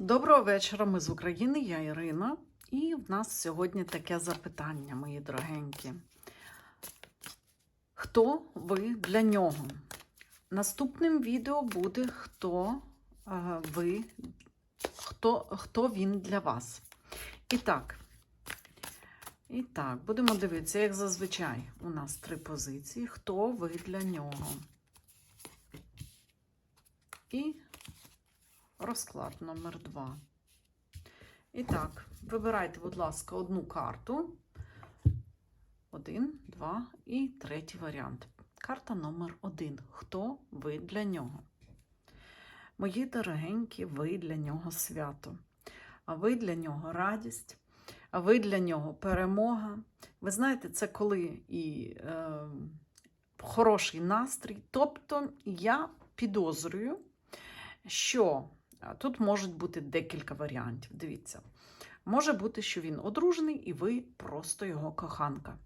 Доброго вечора, ми з України, я Ірина. І в нас сьогодні таке запитання, мої дорогенькі. Хто ви для нього? Наступним відео буде хто е, ви, хто, хто він для вас. І так, і так, будемо дивитися, як зазвичай, у нас три позиції. Хто ви для нього? І розклад номер 2. І так, вибирайте, будь ласка, одну карту. Один, два і третій варіант. Карта номер один. Хто ви для нього? Мої дорогенькі, ви для нього свято. А ви для нього радість, а ви для нього перемога. Ви знаєте, це коли і е, хороший настрій. Тобто я підозрюю, що Тут можуть бути декілька варіантів. Дивіться. Може бути, що він одружений і ви просто його коханка.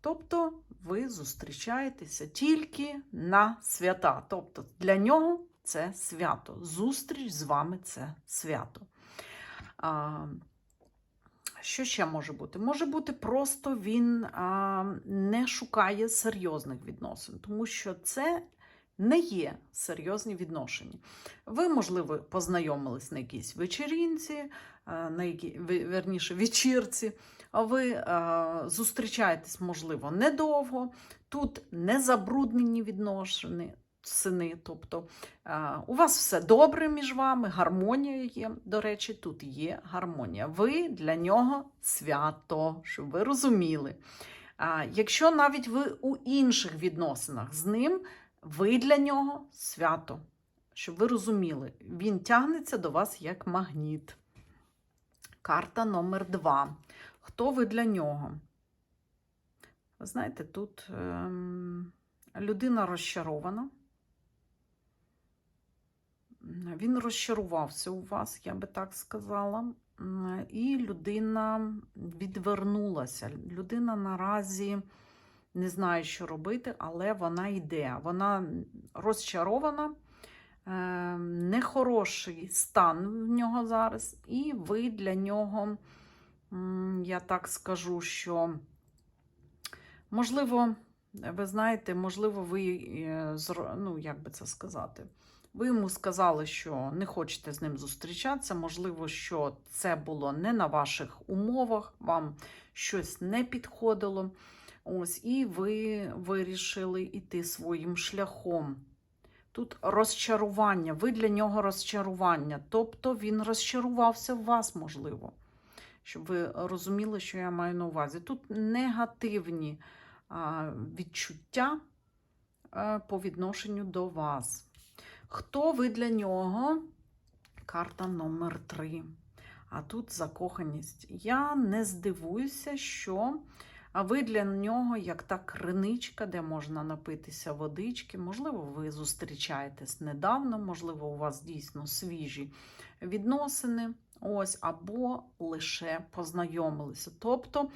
Тобто ви зустрічаєтеся тільки на свята. Тобто для нього це свято. Зустріч з вами це свято. А, що ще може бути? Може бути, просто він а, не шукає серйозних відносин, тому що це не є серйозні відношення. Ви, можливо, познайомились на якійсь вечерінці, е, на якій, верніше, вечірці, ви зустрічаєтесь, можливо, недовго. Тут не забруднені відношення, сини. Тобто у вас все добре між вами, гармонія є. До речі, тут є гармонія. Ви для нього свято, щоб ви розуміли. Якщо навіть ви у інших відносинах з ним, ви для нього свято. Щоб ви розуміли, він тягнеться до вас як магніт. Карта номер два. Хто ви для нього? Ви знаєте, тут ем, людина розчарована. Він розчарувався у вас, я би так сказала. І людина відвернулася. Людина наразі не знає, що робити, але вона йде. Вона розчарована, е, нехороший стан в нього зараз, і ви для нього, я так скажу, що, можливо, ви знаєте, можливо, ви, е, ну, як би це сказати, ви йому сказали, що не хочете з ним зустрічатися. Можливо, що це було не на ваших умовах, вам щось не підходило. Ось, І ви вирішили йти своїм шляхом. Тут розчарування, ви для нього розчарування. Тобто він розчарувався в вас, можливо. Щоб ви розуміли, що я маю на увазі. Тут негативні відчуття а, по відношенню до вас. Хто ви для нього? Карта номер 3. А тут закоханість. Я не здивуюся, що а ви для нього, як та криничка, де можна напитися водички. Можливо, ви зустрічаєтесь недавно, можливо, у вас дійсно свіжі відносини. Ось, або лише познайомилися. Тобто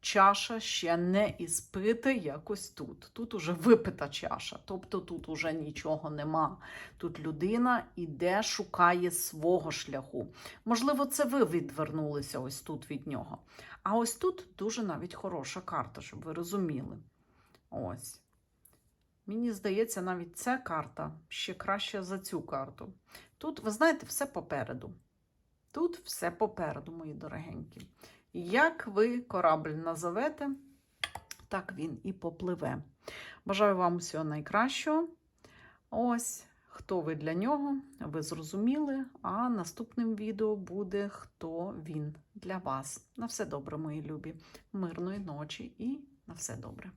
чаша ще не іспита якось тут. Тут уже випита чаша, тобто тут уже нічого нема. Тут людина іде, шукає свого шляху. Можливо, це ви відвернулися ось тут від нього. А ось тут дуже навіть хороша карта, щоб ви розуміли. Ось. Мені здається, навіть ця карта ще краще за цю карту. Тут, ви знаєте, все попереду. Тут все попереду, мої дорогенькі. Як ви корабль назовете, так він і попливе. Бажаю вам усього найкращого. Ось, хто ви для нього, ви зрозуміли. А наступним відео буде хто він для вас. На все добре, мої любі, мирної ночі і на все добре.